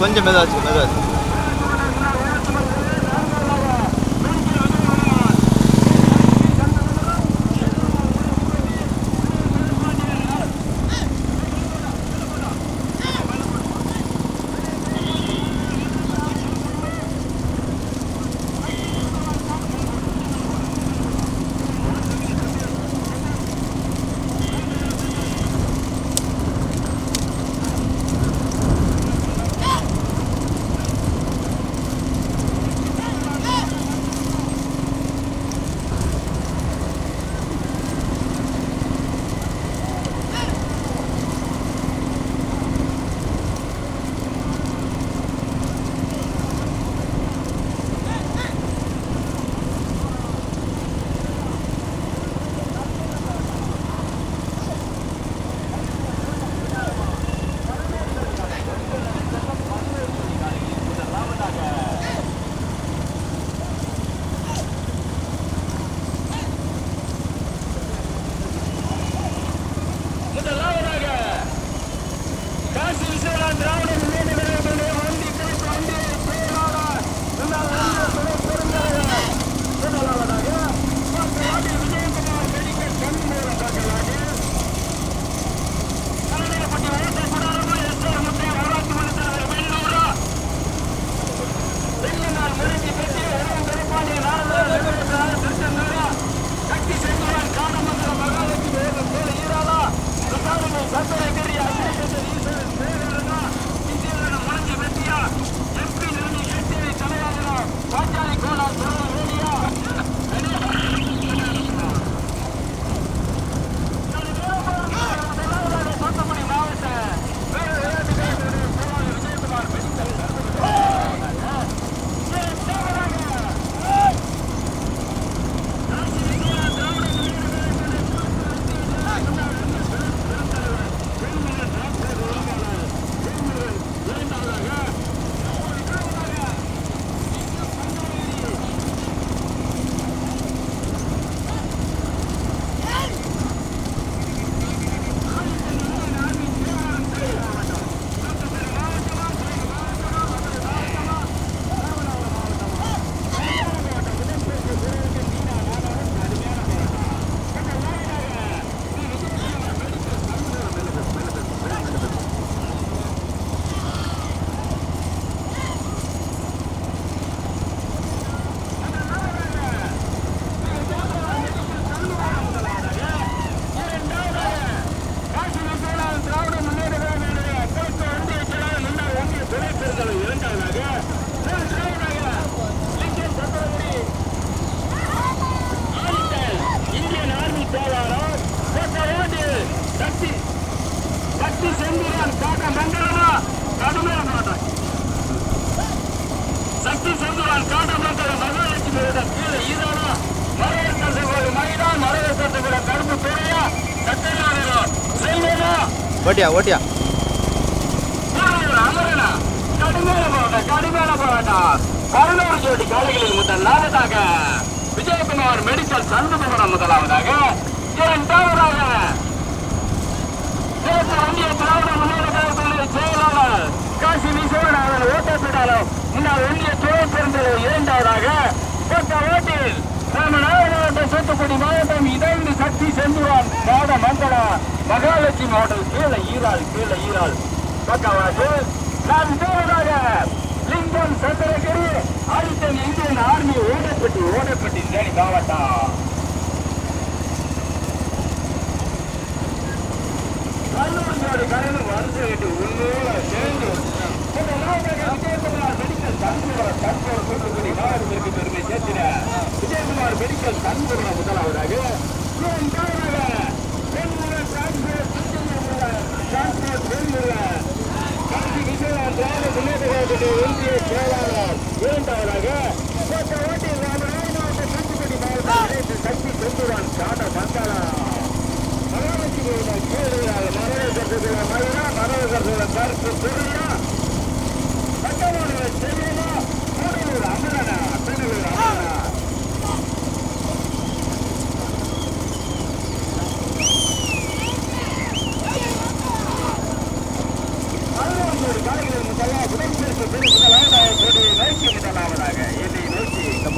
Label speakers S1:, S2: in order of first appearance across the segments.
S1: கொஞ்சம் மெதாச்சு மெதாச்சு
S2: முதலாவதாக
S1: ஓட்டியா ஓட்டியா?
S2: பதினோரு ஜோடி காலைகளில் முதல் நாளதாக விஜயகுமார் மெடிக்கல் சண்முகபுரம் முதலாவதாக இரண்டாவதாக தேசிய திராவிட முன்னேற்ற கழகத்தினுடைய செயலாளர் காசி விஸ்வநாதன் ஓட்டப்பிடாலும் முன்னாள் ஒன்றிய துணை பெருந்தலைவர் இரண்டாவதாக கொத்த ஓட்டில் ராமநாதன் மாவட்டம் தூத்துக்குடி மாவட்டம் சக்தி செந்துவான் மாட மண்டல மகாலட்சுமி ஹோட்டல் கீழே ஈராள் கீழே ஈராள். பக்கவாட்டு நான் தேவதாக லிங்கம் சந்திரகிரி ஆதித்தன் இந்தியன் ஆர்மி ஓடப்பட்டி ஓடப்பட்டி தேனி மாவட்டம். கல்லூரியோட கலந்து வருஷம் உன்னோட சேர்ந்து விஜயகுமார் மெடிக்கல் தன்புரம் தற்போது தூத்துக்குடி மாவட்டத்திற்கு பெருமை சேர்த்திட விஜயகுமார் மெடிக்கல் தன்புரம் முதலாவதாக. மாவட்டத்தினுடைய இந்திய செயலாளர் இரண்டாவதாக கோட்டை ஓட்டி ராமநாடு மாவட்ட தூத்துக்குடி மாவட்ட சக்தி செந்துவான் சாட்ட மக்களை மரணம் கருத்துக்களை மரணம் கருத்துக்களை கருத்து
S1: பொருள்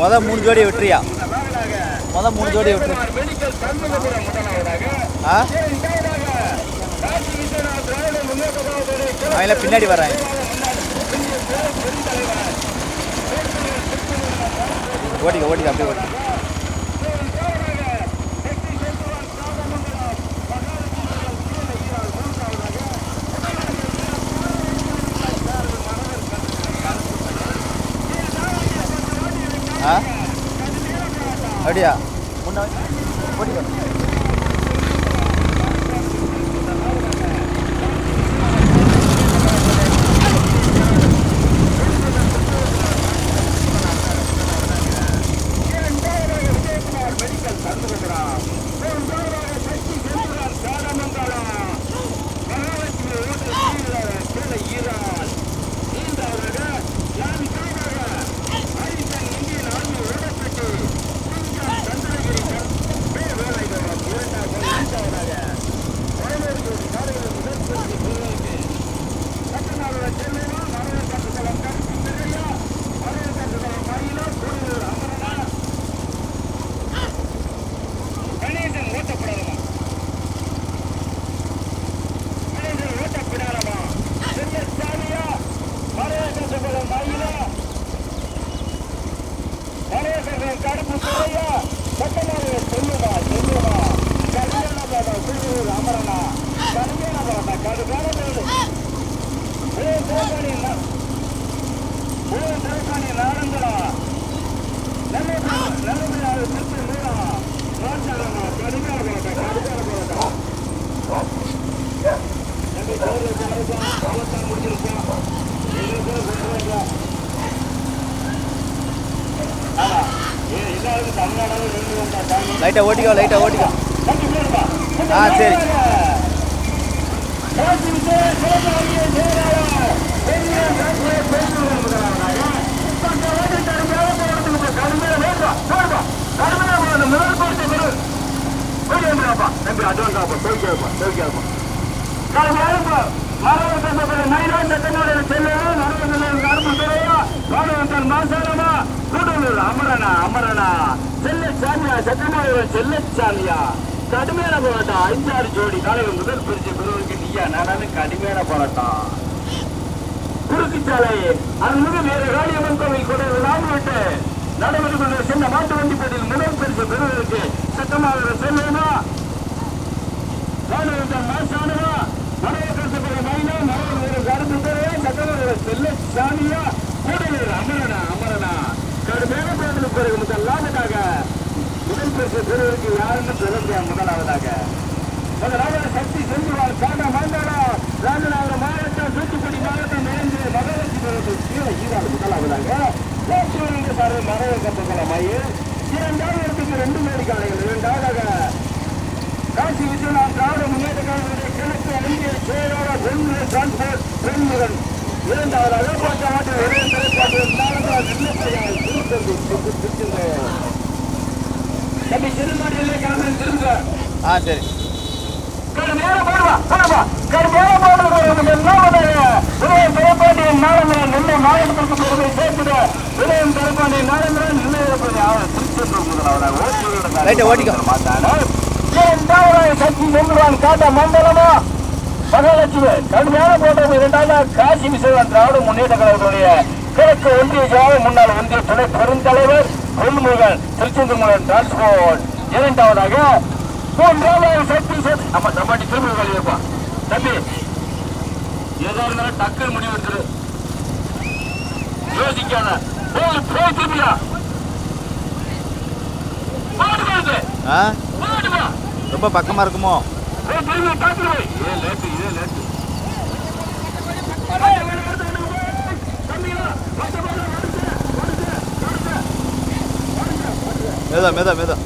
S1: மொதல் மூணு
S2: ஜோடி
S1: விட்டுறியா மொதல் மூணு ஜோடி விட்டுரு. ஆ?
S2: அவங்கள பின்னாடி வர்றாங்க ஓட்டிக்க ஓட்டிக்க அப்படியே ஓட்டிக்க ஆ அப்படியா முன்ன லைட்டாக ஓட்டிக்கோ லைட்டாக ஓட்டிக்கோ. ஆ சரி. கூடலூர் அமரனா அமரனா. செல்ல சாமியா சத்தியமாயூரன் செல்ல
S1: சாமியா. கடுமையான போராட்டம். ஐந்தாறு ஜோடி காலையில் முதல் பிரிச்சு பெறுவதற்கு நீயா? நானும் கடுமையான போராட்டம். குறுக்கு சாலை. அருள்மிகு வேறு காளியம்மன் கோவில் கூட நாம் விட்டு நடைபெற்று கொண்ட சின்ன மாட்டு வண்டி போட்டியில் முதல் பரிசு பெறுவதற்கு சத்தமாக செல்லுமா? மாசானவா? மனைவக்கரசபுர மைனா மனைவர் கருத்து பெறுவா சத்தமாக செல்ல சாமியா? கூடலூர் அமரனா. பிறகு முதலாவதாக முதல் பரிசு பெறுவதற்கு யாருன்னு சொல்ல முதலாவதாக. முதலாவது சக்தி செஞ்சுவார். சாண்டா மாண்டாடா ராமநாதபுரம் மாவட்டம் தூத்துக்குடி மாவட்டம் இணைந்து மகராட்சி பெறுவது கீழே ஈராடு முதலாவதாக. போக்குவரத்து சார்பில் மறைவு கப்பல இரண்டாவது இடத்துக்கு ரெண்டு மேடி காலைகள் இரண்டாவதாக காசி விஸ்வநாத் திராவிட முன்னேற்ற கழகத்துடைய கிழக்கு இந்திய செயலாளர் ஒன்று டிரான்ஸ்போர்ட் பெண்முகன். இரண்டாவதாக போட்ட நாட்டில் ஒரே திரைப்பாட்டு நாலு சிறுநாட்டிலே கிளம்பி
S2: ஆ சரி. ரைட்டை
S1: மண்டலமா மகாலட்சுமி கடுமையான போட்டது இரண்டாவது காசி விஸ்வநாத் திராவிட முன்னேற்ற கழகத்துடைய கிழக்கு ஒன்றிய ஜாவை முன்னாள் ஒன்றிய துணை பெருந்தலைவர் பொன்முகன் திருச்செந்தூர் முகன் டிரான்ஸ்போர்ட் இரண்டாவதாக மூன்றாவது சக்தி சக்தி நம்ம தம்பாட்டி திரும்ப இருப்பான் தம்பி ஏதோ இருந்தாலும் டக்குன்னு முடிவு எடுத்துரு. யோசிக்காத. போய் போய் திரும்பியா
S2: ரொம்ப பக்கமாக இருக்குமோ?
S1: திரும்பி போய். இதே லேட்டு இதே லேட்டு.
S2: மெதா மெதா மெதா.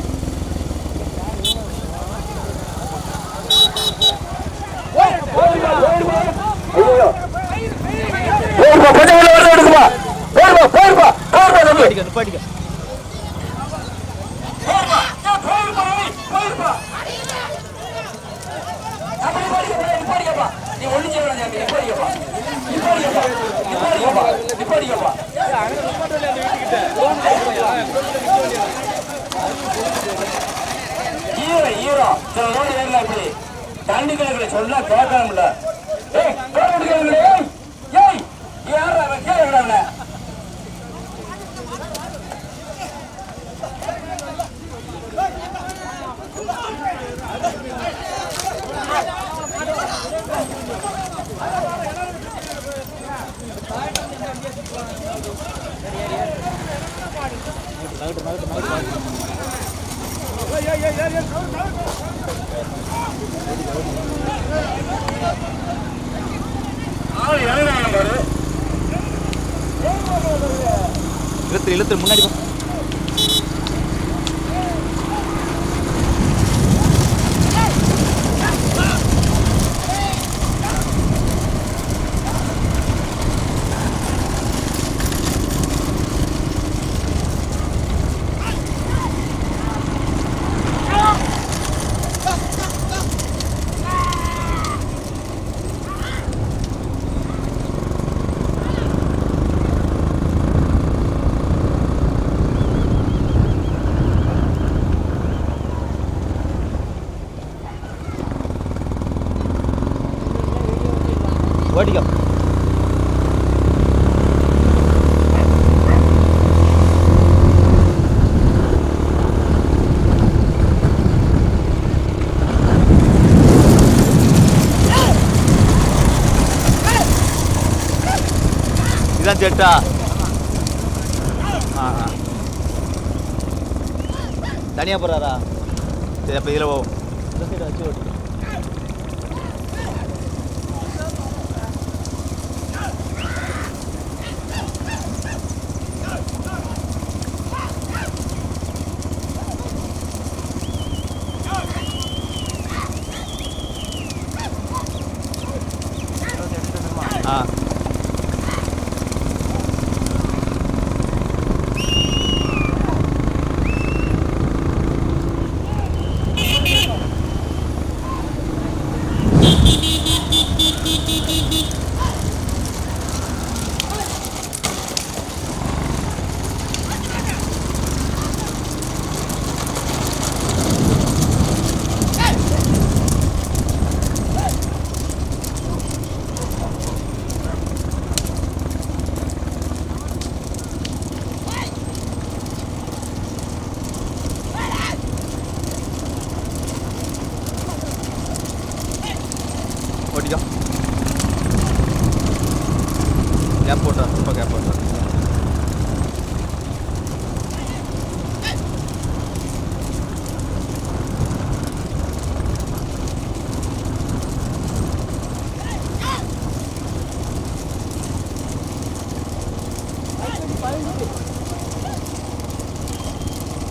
S1: நிப்பாட்டிக்கப்பா நீ ஒண்ணு செய்ய வேணாம்
S2: ஈரோ ஈரோ சில நோடி ஏறல இப்படி தண்ணி கிழக்குல சொன்னா கேட்கணும்ல ஏய் ஏய் ஏய் யாரா கேட்கல
S1: நகட்டு நகட்டு நகட்டு இழுத்து இழுத்து முன்னாடி வடிகம். ஓட்டிக்கோ இதான் செட்டா ஆ தனியாக போகிறாரா சரி அப்போ இதில் போவோம் இந்த சைடு வச்சு ஓட்டு ஆ ஓட்டிக்கோ கேப் போட்டா ரொம்ப கேப் போட்டா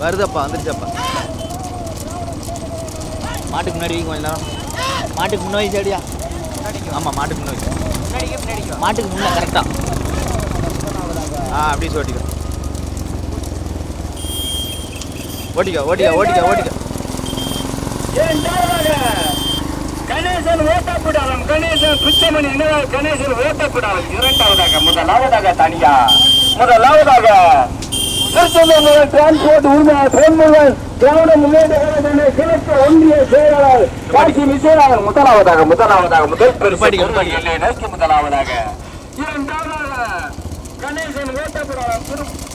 S1: வருதப்பா வந்துருச்சப்பா. மாட்டுக்கு முன்னாடி கொஞ்சம் கொஞ்ச நேரம். மாட்டுக்கு முன்னாடி சரியா ஆமாம் மாட்டுக்கு முன்னாடி மாட்டுக்கு முன்னே கரெக்டாக ஆ. அப்படியே ஓட்டிக்கோ. ஓட்டிக்கோ ஓட்டிக்கோ ஓட்டிக்கோ ஓட்டிக்கோ.
S2: கணேசன் ஓட்டக்கூடாலம் கணேசன் பிச்சைமணி கணேசன் ஓட்டக்கூடாலம் இரண்டாவதாக முதலாவதாக தனியா? முதலாவதாக டிரான்ஸ்போர்ட் உரிமையாளர் பொன்முருகன் திராவிட முன்னேற்ற கழகத்தின் கிழக்கு ஒன்றிய செயலாளர் காட்சி விஜயநாதன் முதலாவதாக முதலாவதாக முதல் நோக்கி முதலாவதாக. இரண்டாவதாக கணேசன் ஓட்டக்கூடாலம்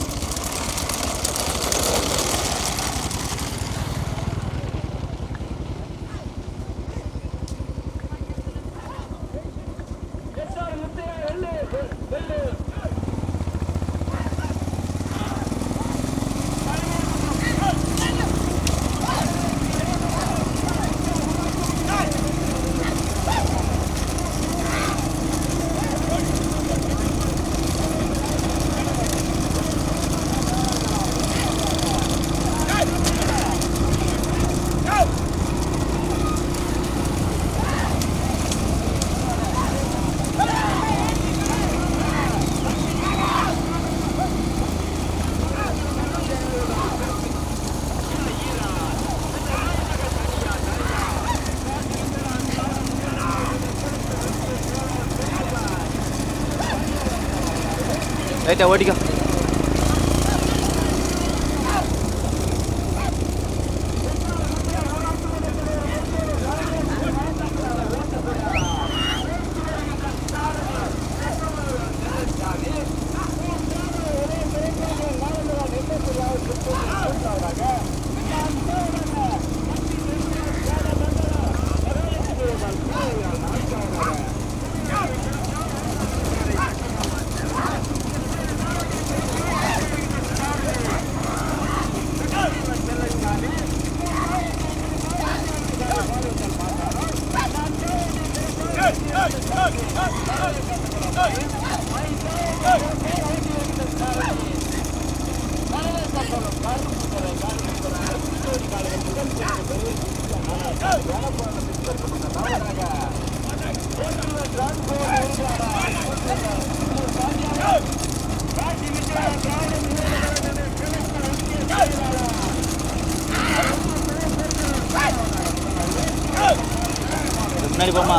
S2: திரு
S1: ரைட்டா ஓட்டிக்கோ முன்னாடி போமா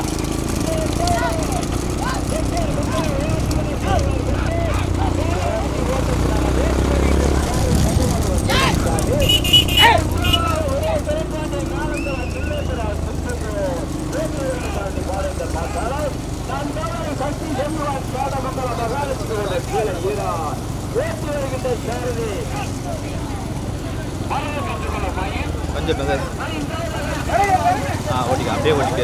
S1: கொஞ்சம் மெதுவா. ஆ ஓட்டிக்க அப்படியே ஓட்டிக்க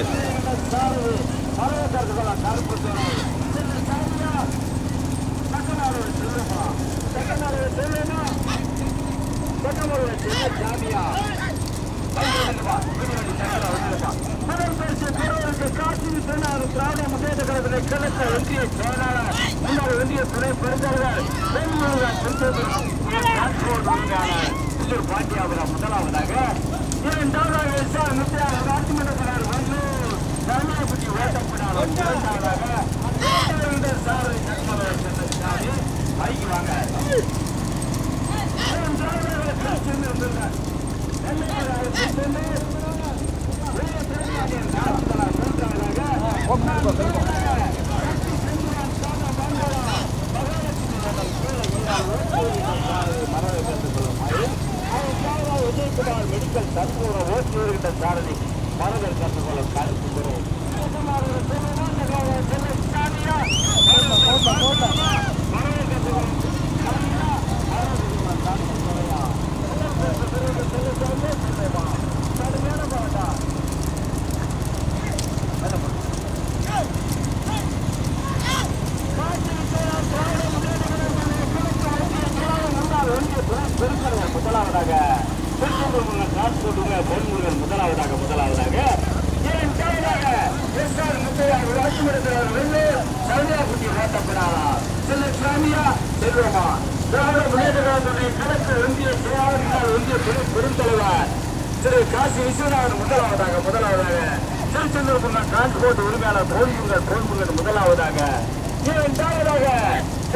S2: முதலாவதாக இரண்டாவதாக எஸ் ஆர் முத்தையா ராஜ்மன்ற வந்து கருணாபதி ஓட்டப்படாமல் இரண்டாவதாக சாரதி கண்மலை வாங்க மெடிக்கல் தற்போது ஓட்டி வருகின்ற சாரதி மரங்கள் கற்றுக்கொள்ள கருத்து முதலாவதாக திருச்செந்தூர் டிரான்ஸ்போர்ட்டுங்க பொன்முருகன் முதலாவதாக முதலாவதாக இரண்டாவதாக எஸ் ஆர் முத்தையா ராஜமரத்தில் வெள்ளூர் சௌரியாக்குட்டி ஓட்டப்படாரா செல்ல சாமியா செல்வமா? திராவிட முன்னேற்ற கழகத்துடைய கிழக்கு செயலாளர் ஒன்றிய துணை பெருந்தலைவர் திரு காசி விஸ்வநாதன் முதலாவதாக முதலாவதாக. திருச்செந்தூர் டிரான்ஸ்போர்ட் உரிமையாளர் போன்முருகன் போன்முருகன் முதலாவதாக. இரண்டாவதாக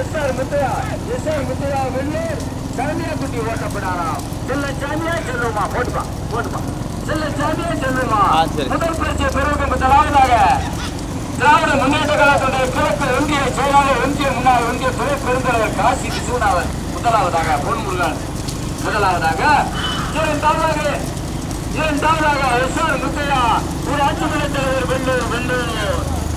S2: S R Muthaiah S R Muthaiah Vellur சாமியா குட்டி ஓட்டப்படாரா செல்ல சாமியா செல்லுமா போட்டுப்பா போட்டுப்பா. செல்ல சாமியா செல்லுமா. முதல் பரிசு பெறுவது முதலாவதாக. திராவிட முன்னேற்ற கழகத்துடைய கிழக்கு ஒன்றிய செயலாளர் ஒன்றிய முன்னாள் ஒன்றிய துணை பெருந்தலைவர் காசி விஸ்வநாதன் முதலாவதாக பொன்முருகன் முதலாவதாக இரண்டாவதாக இரண்டாவதாக எஸ் ஆர் முத்தையா ஊராட்சி மன்ற தலைவர் வெள்ளூர் வெள்ளூர்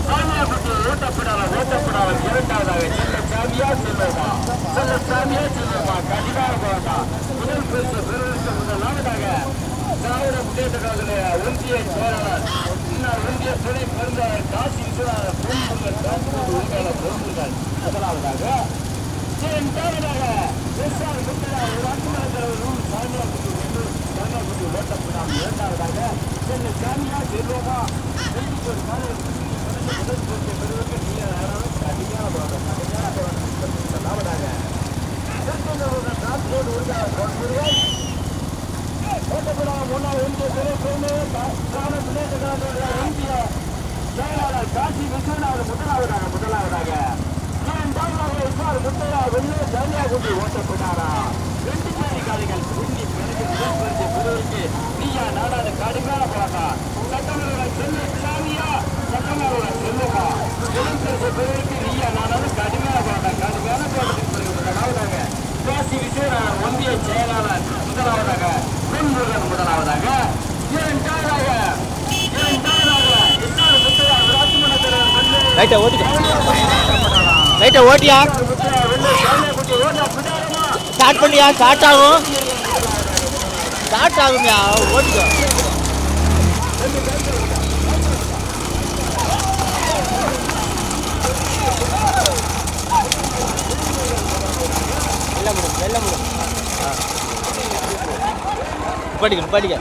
S2: சாமியாபட்டி ஓட்டப்படாத ஓட்டப்படாத இரண்டாவதாக செல்ல சாமியா செல்வமா செல்ல சாமியா செல்வமா கடிகார போட்டா முதல் பரிசு பெருவருக்கு முதலாவதாக திராவிட முன்னேற்ற கழகத்துடைய ஒன்றிய செயலாளர் முன்னாள் ஒன்றிய துணை பெருந்தலைவர் காசி விஸ்வநாதன் பொன்முருகன் காசிமூர் உரிமையாளர் முதலாவதாக இரண்டாவதாக எஸ் ஆர் முத்தையா ஊராட்சி மன்ற தலைவர் ஊர் இரண்டாவதாக செல்ல சாமியா செல்வமா ஒரு முதல் பரிசு பெறுவதற்கு நீங்க முதலாவதாக பெருமையை செயலாளர் காசி விஸ்வநாதன் முதலாவதாக முதலாவதாக. இரண்டாவதாக எஸ்ஆர் முத்தையா வெள்ளூர் ஓட்டப்பட்டாரா? ரெண்டு பேரி காலைகள் உண்டி பிறகு முதற்பரிசு நீயா நாடாது கடுமையான போராட்டம் சட்டமன்ற செல்ல சாமியா சட்டமன்ற செல்லுமா முதற்பரிசு பெறுவதற்கு நீயா நாடாது கடுமையான போராட்டம் கடுமையான போராட்டத்திற்கு முதலாவதாக காசி விஸ்வநாதன் ஒன்றிய செயலாளர் முதலாவதாக பொன்முருகன் முதலாவதாக இரண்டாவதாக இரண்டாவதாக எஸ்ஆர் முத்தையா ஊராட்சி மன்ற தலைவர் வெள்ளூர்
S1: லைட்டை ஓட்டிக்க. லைட்டை ஓட்டியா? ஸ்டார்ட் பண்ணியா? ஸ்டார்ட் ஆகும். ஸ்டார்ட் ஆகும்யா? ஓட்டிக்கோ. வெள்ள முடியும் வெள்ள முடியும் படிக்கணும் படிக்க